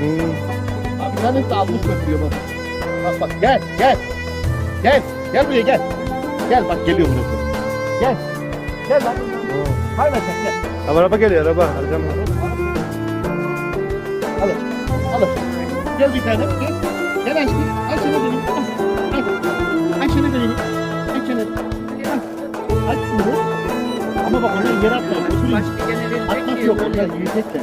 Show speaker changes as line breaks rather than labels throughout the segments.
Mm. Nasıl almış götürüyor baba. Bak bak gel gel. Gel. Gel buraya gel. Gel bak geliyor buraya. Gel. Gel bak. Hayır sen gel.
Araba, araba geliyor araba. Aracam.
Alır. Alır. Gel bir tane. Gel. Gel aşkım. aç şunu benim. aç Al şunu benim. Aç, şunu. Al. Al Ama bak onlar yere atma.
Başka gene verecek
Atmak yok. Onlar yiyecekler.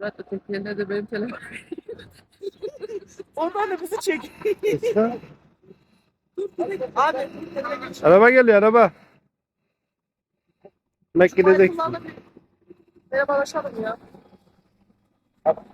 Zaten tekerine de benim telefon. Onlar da bizi çek. Abi.
Araba geliyor araba. Mekke'de de.
Merhaba aşalım ya.